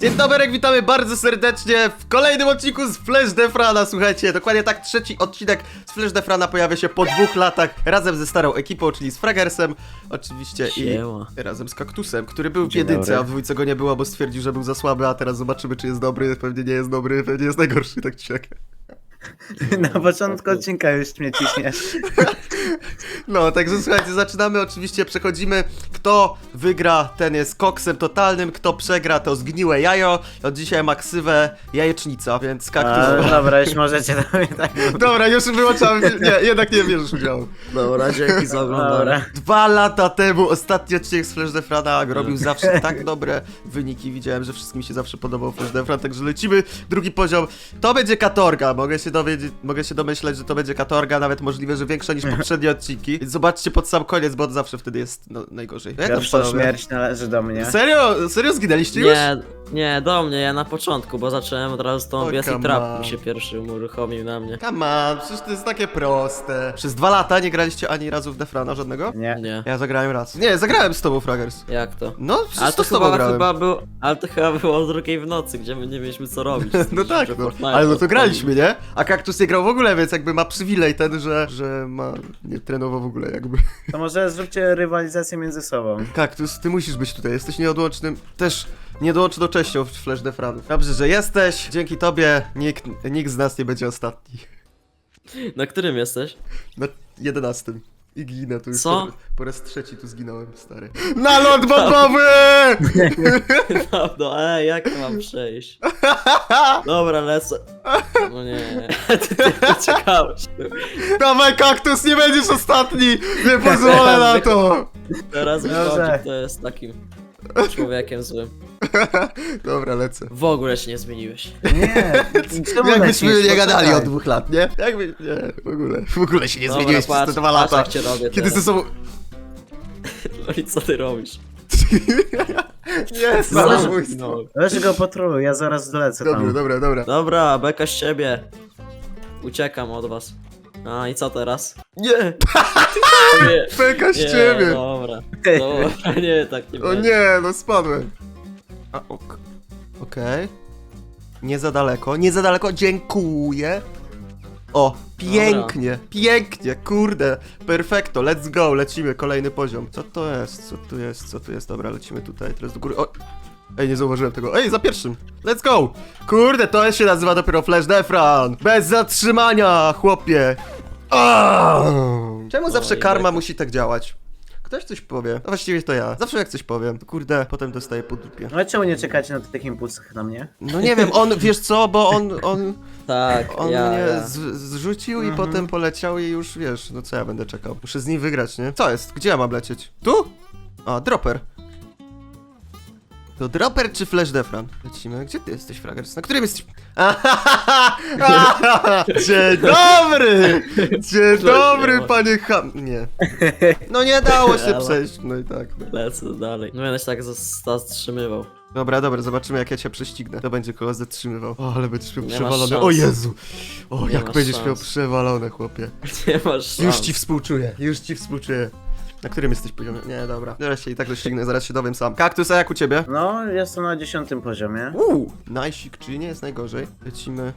Dzień dobry, witamy bardzo serdecznie w kolejnym odcinku z Flash Defrana. Słuchajcie, dokładnie tak trzeci odcinek z Flash Defrana pojawia się po dwóch latach razem ze starą ekipą, czyli z Fragersem, oczywiście Siema. i razem z Kaktusem, który był w Dzień jedynce, dobry. a w dwójce go nie było, bo stwierdził, że był za słaby, a teraz zobaczymy, czy jest dobry. Pewnie nie jest dobry, pewnie jest najgorszy, tak czy jak. Na początku odcinka już mnie ciśniesz. No, także słuchajcie, zaczynamy, oczywiście przechodzimy. Kto wygra, ten jest koksem totalnym, kto przegra, to zgniłe jajo. Od dzisiaj ma ksywę jajecznica, więc kaktus... A, dobra, już możecie do mnie tak. Dobra, już wyłączamy. Nie, jednak nie bierzesz udziału. Dobra, dzięki za oglądanie. Dobra. Dwa lata temu ostatni odcinek z Flash Defrana robił zawsze tak dobre wyniki. Widziałem, że wszystkim się zawsze podobał Flash Defran, także lecimy. Drugi poziom. To będzie katorga. Mogę się dowiedzieć, mogę się domyśleć, że to będzie katorga, nawet możliwe, że większa niż poprzednie odcinki. Więc zobaczcie pod sam koniec, bo zawsze wtedy jest no, najgorzej. Jak to Pierwsza panowie? śmierć należy do mnie. Serio? Serio zginęliście już? Nie, nie, do mnie, ja na początku, bo zacząłem od razu z tą O, bias come i trap on. mi się pierwszy uruchomił na mnie. Come on, przecież to jest takie proste. Przez dwa lata nie graliście ani razu w Defrana żadnego? Nie. Nie. Ja zagrałem raz. Nie, zagrałem z tobą, Fragers. Jak to? No, przecież Ale to to z tobą chyba, grałem. chyba było, ale to chyba było o drugiej w nocy, gdzie my nie mieliśmy co robić. No tak, no. Ale no to graliśmy, nie? A Kaktus nie grał w ogóle, więc jakby ma przywilej ten, że, że ma, nie trenował w ogóle jakby. To może zróbcie rywalizację między sobą. Kaktus, ty musisz być tutaj, jesteś nieodłącznym, też nieodłączną częścią Flash Defranów. Dobrze, że jesteś, dzięki tobie nikt, nikt z nas nie będzie ostatni. Na którym jesteś? Na jedenastym. I ginę tu już Co? Po, po raz trzeci tu zginąłem, stary. Na ląd bombowy! No, no ej, jak to mam przejść? Dobra, lecę. No nie, ty tylko czekałeś. Dawaj kaktus, nie będziesz ostatni! Nie pozwolę na to! Teraz Dobrze. wychodzi, kto jest takim człowiekiem złym. Dobra, lecę. W ogóle się nie zmieniłeś. Nie. Czemu Jakbyśmy lecisz? nie gadali Poczekaj. od dwóch lat, nie? Jakby, nie, w ogóle, w ogóle się nie Dobra, zmieniłeś przez te patrz, dwa patrz, lata. jak cię robię Kiedy ze teraz. sobą... No i co ty robisz? Nie, samobójstwo. Weź go patroluj, ja zaraz dolecę Dobra, tam. dobra, dobra. Dobra, beka z ciebie. Uciekam od was. A i co teraz? Nie! nie, z nie, ciebie! dobra. Dobra, nie, tak nie O będzie. nie, no spadłem. A, ok. Okej. Nie za daleko, nie za daleko, dziękuję. O, pięknie, pięknie, kurde, perfekto, let's go, lecimy, kolejny poziom. Co to jest, co tu jest, co tu jest, dobra, lecimy tutaj, teraz do góry, o. Ej, nie zauważyłem tego, ej, za pierwszym, let's go. Kurde, to się nazywa dopiero Flash Defran, bez zatrzymania, chłopie. Aaaa! Czemu zawsze karma musi tak działać? Ktoś coś powie, no właściwie to ja, zawsze jak coś powiem, to kurde, potem dostaję po dupie. No czemu nie czekacie na tych impulsach na mnie? No nie wiem, on, wiesz co, bo on, on, Tak, on ja, mnie ja. Z, zrzucił i Mhm. potem poleciał i już, wiesz, no co ja będę czekał. Muszę z nim wygrać, nie? Co jest? Gdzie ja mam lecieć? Tu? A, dropper. To dropper czy flash defran? Lecimy. Gdzie ty jesteś, Fragers? Na którym jesteś? Dzień dobry! Dzień dobry, panie Ham... Nie. No nie dało się przejść, no i tak. No. Lecę dalej. No będę się tak zas- zatrzymywał. Dobra, dobra, zobaczymy jak ja cię prześcignę. To będzie kogo zatrzymywał. O, ale będziesz miał Nie masz przewalone. szans. O Jezu! O, Nie jak masz będziesz szans. miał przewalone, chłopie. Nie masz szans. Już ci współczuję, już ci współczuję. Na którym jesteś poziomie? Nie, dobra. Zaraz się i tak doścignę, zaraz się dowiem sam. Kaktus, a jak u ciebie? No, jestem na dziesiątym poziomie. Uuu, najsik, czyli nie jest najgorzej. Lecimy.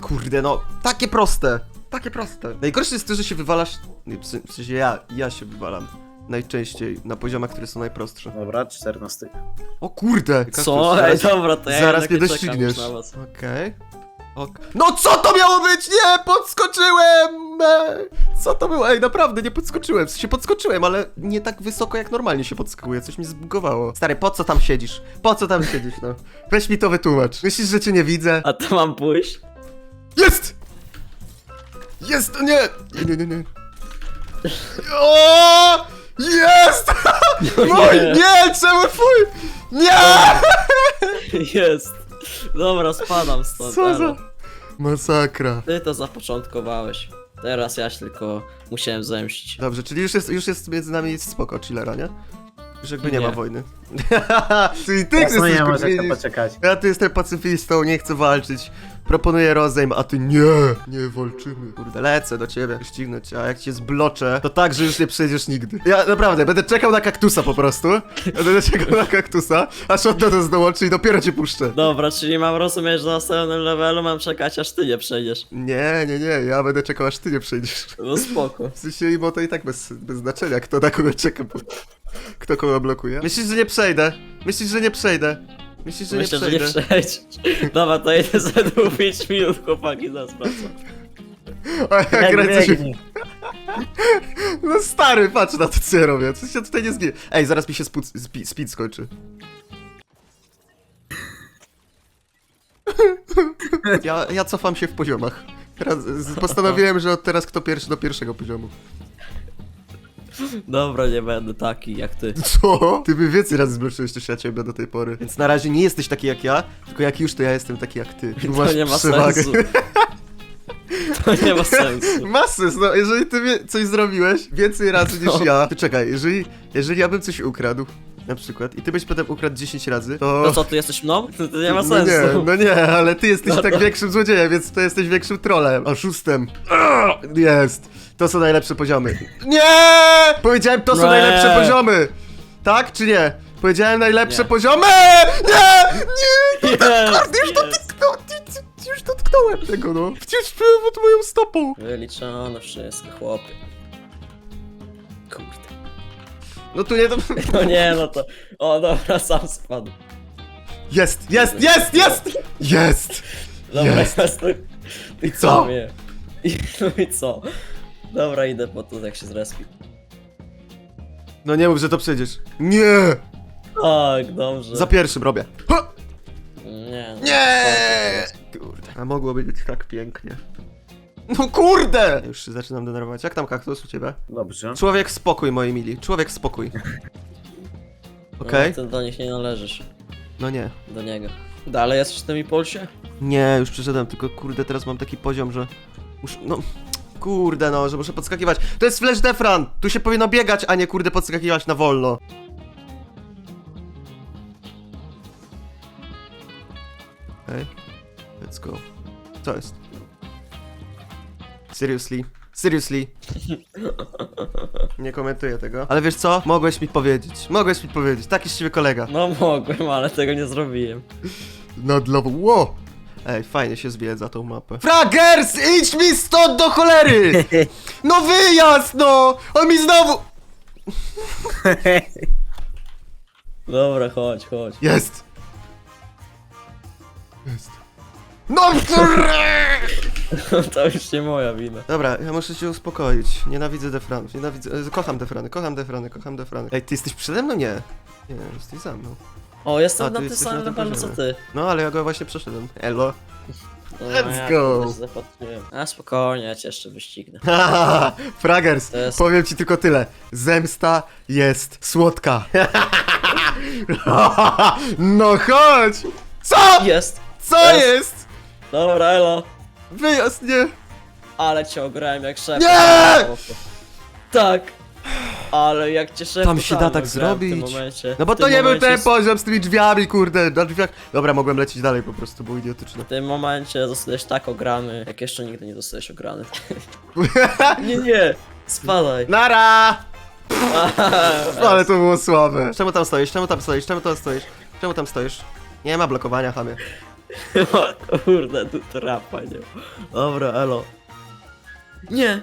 Kurde, no, takie proste. Takie proste. Najgorsze jest to, że się wywalasz. nie, W sen- w sensie ja, ja się wywalam. Najczęściej na poziomach, które są najprostsze. Dobra, czternasty. O kurde! Co? Ej, zaraz- dobra, to ja zaraz jednak mnie nie czekam dościgniesz. już na was. Okej. Ok. No co to miało być? Nie, podskoczyłem! E, Co to było? Ej, naprawdę, nie podskoczyłem. Sensie podskoczyłem, ale nie tak wysoko jak normalnie się podskakuje. Coś mi zbugowało. Stary, po co tam siedzisz? Po co tam siedzisz, no? Weź mi to wytłumacz. Myślisz, że cię nie widzę? A to mam pójść? Jest! Jest! Nie! Nie, nie, nie, nie. O! Jest! No nie. nie! Czemu twój? Nie! Jest. Dobra, spadam stąd. Co za... Masakra. Ty to zapoczątkowałeś. Teraz ja się tylko musiałem zemścić. Dobrze, czyli już jest, już jest między nami spoko chillera, nie? Już jakby nie, Nie. ma wojny. Czyli ty chcesz No nie może powiedzieć. to poczekać. Ja tu jestem pacyfistą, nie chcę walczyć. Proponuję rozejm, a ty nie, nie walczymy. Kurde, lecę do ciebie, ścignąć cię, a jak cię zbloczę, to tak, że już nie przejdziesz nigdy. Ja naprawdę, będę czekał na kaktusa po prostu. Będę czekał na kaktusa, aż odda to dołączy i dopiero cię puszczę. Dobra, czyli mam rozumieć, że na następnym levelu mam czekać, aż ty nie przejdziesz. Nie, nie, nie, ja będę czekał, aż ty nie przejdziesz. No spoko. W sensie, bo to i tak bez, bez znaczenia, kto na kogo czeka, bo kto kogo blokuje. Myślisz, że nie przejdę? Myślisz, że nie przejdę? Myślisz, że Myślę, nie że nie przejdę? Dobra, to jedę za 5 minut, chłopaki, zaraz wracam. A jak Jak ręce się... No stary, patrz na to, co ja robię. Coś się tutaj nie zginie. Ej, zaraz mi się spud, spi, speed skończy. Ja, ja cofam się w poziomach. Teraz, z- postanowiłem, że od teraz kto pierwszy do pierwszego poziomu. Dobra, nie będę taki jak ty. Co? Ty by więcej razy zbloczyłeś niż ja ciebie do tej pory. Więc na razie nie jesteś taki jak ja, tylko jak już, to ja jestem taki jak ty. To nie ma przewagę. sensu. To nie ma sensu. Ma sens, no jeżeli ty wie- coś zrobiłeś więcej razy niż No. ja, to czekaj, jeżeli, jeżeli ja bym coś ukradł, na przykład, i ty byś potem ukradł 10 razy, to... To co, ty jesteś mną? To, to nie ma no sensu. nie, no nie, ale ty jesteś No tak to- większym złodziejem, więc to jesteś większym trolem, oszustem. Jest. To są najlepsze poziomy. Nie! Powiedziałem, to są Nie. najlepsze poziomy! Tak czy nie? Powiedziałem najlepsze Nie. poziomy! Nie! Nie! Jest, Kurde, już jest. dotknąłem, już dotknąłem tego, no. Byłem pod moją stopą. Wyliczone wszystko, chłopie. No tu nie to... No nie, no to... O, dobra, sam spadł. Jest, jest, jest, jest! Jest! Dobra, Jest. jest. I co? I, no i co? Dobra, idę po to, jak się zrespi. No nie mów, że to przejdziesz. Nie! Tak, dobrze. Za pierwszym robię. Ha! Nie, no, Nie! Kurde. A mogło być tak pięknie. No kurde! Już się zaczynam denerwować. Jak tam kaktus u ciebie? Dobrze. Człowiek spokój, moi mili. Człowiek spokój. No, Okej? ty do nich nie należysz. No nie. Do niego. Dalej jesteś w tym impulsie? Nie, już przeszedłem, tylko kurde, teraz mam taki poziom, że... Muszę, no... Kurde no, że muszę podskakiwać. To jest Flash Defran! Tu się powinno biegać, a nie kurde podskakiwać na wolno. Seriously? Seriously? Nie komentuję tego. Ale wiesz co? Mogłeś mi powiedzieć. Mogłeś mi powiedzieć. Taki z ciebie kolega. No mogłem, ale tego nie zrobiłem. Nad lawą. Ło! Ej, fajnie się zwiedza tą mapę. Fragers! Idź mi stąd do cholery! No wyjazd, no! On mi znowu... Dobra, chodź, chodź. Jest! Jest. No kurde! to już nie moja wina. Dobra, ja muszę się uspokoić. Nienawidzę defranów. Nienawidzę... e, Kocham defrany, kocham defrany, kocham defrany. Ej, ty jesteś przede mną? Nie. Nie, jesteś za mną. O, jestem A, ty na tym jesteś na samym tym levelu co poziomie. ty. No, ale ja go właśnie przeszedłem. Elo. No, Let's ja go. też zapatrzyłem. A spokojnie, ja cię jeszcze wyścignę. Haha, Fragers, To jest- powiem ci tylko tyle. Zemsta jest słodka. no chodź! Co? Jest! Co Jest. jest? Dobra, elo. Wyjazd, nie. Ale cię ograłem jak szef. Nie! Tak. Ale jak cię szef Tam się da tak ograłem w tym zrobić. No bo W to nie był ten poziom z tymi drzwiami, kurde, na drzwiach. Dobra, mogłem lecieć dalej po prostu, było idiotyczne. W tym momencie zostałeś tak ograny, jak jeszcze nigdy nie zostałeś ograny. nie, nie. Spadaj. Nara! Ale to było słabe. Czemu tam stoisz? Czemu tam stoisz? Czemu tam stoisz? Czemu tam stoisz? Nie ma blokowania, chamie. O kurde, tu trapa nie ma. Dobra, elo. Nie.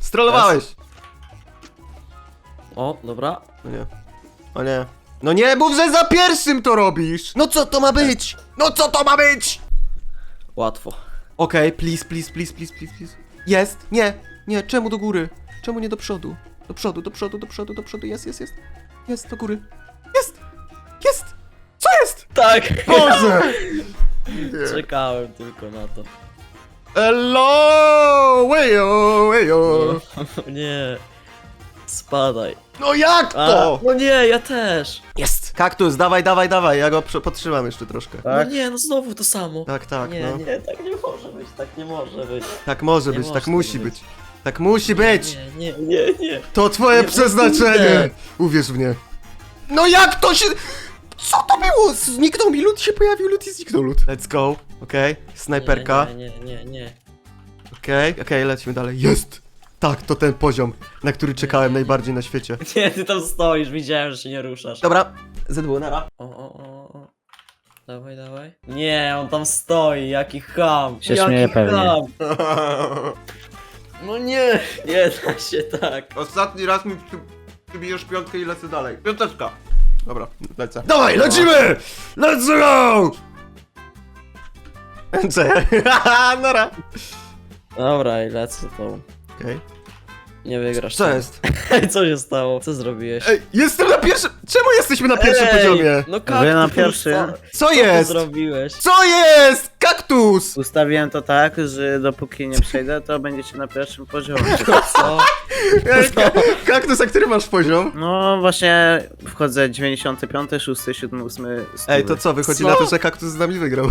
Strollowałeś! O, dobra. No nie. O nie. No nie mów, że za pierwszym to robisz! No co to ma być? No co to ma być? Łatwo. Okej, please, please, please, please, please, please. Jest! Nie! Nie, czemu do góry? Czemu nie do przodu? Do przodu, do przodu, do przodu, do przodu, jest, jest, jest. Jest, do góry. Jest! Jest! Tak. Boże! Czekałem tylko na to. Hello! Wejo, wejo! nie. Spadaj. No jak A, to? no nie, ja też. Jest! Kaktus, dawaj, dawaj, dawaj, ja go prze- podtrzymam jeszcze troszkę. Tak? No nie, no znowu to samo. Tak, tak, nie, no. nie, tak nie może być, tak nie może być. Tak może Nie być, tak musi być. być. Tak musi być! Nie, nie, nie, nie. To twoje Nie, przeznaczenie! kurde. Uwierz w mnie. No jak to się... Co to było? Zniknął mi lód, się pojawił lód i zniknął lód. Let's go, okej. Snajperka, Nie, nie, nie, nie. okej, okej, lecimy dalej. Jest! Tak, to ten poziom, na który czekałem najbardziej na świecie. Nie, ty tam stoisz, widziałem, że się nie ruszasz. Dobra, ZW, nara. O, o, o, o. Dawaj, dawaj. Nie, on tam stoi, jaki ham. Się jaki śmieje pewnie. ham. No nie, nie da się tak. Ostatni raz mi ty, ty bijesz piątkę i lecę dalej. Piąteczka. Dobra, lecę. Dawaj, lecimy! Let's go! Ręce. Nara. Dobra, i lecę tą. Okej. Nie wygrasz. Co tego. jest? Ej, co się stało? Co zrobiłeś? Ej, jestem na pierwszym... Czemu jesteśmy na pierwszym Ej, poziomie? No Wy na kaktus, pierwszy. Co, Co ty jest? zrobiłeś? Co jest? Kaktus! Ustawiłem to tak, że dopóki nie przejdę, to będziecie na pierwszym poziomie. Co? Ej, ka kaktus, a który masz poziom? No właśnie wchodzę 95, 6, 7, 8. Ej, to co, wychodzi Co? na to, że kaktus z nami wygrał.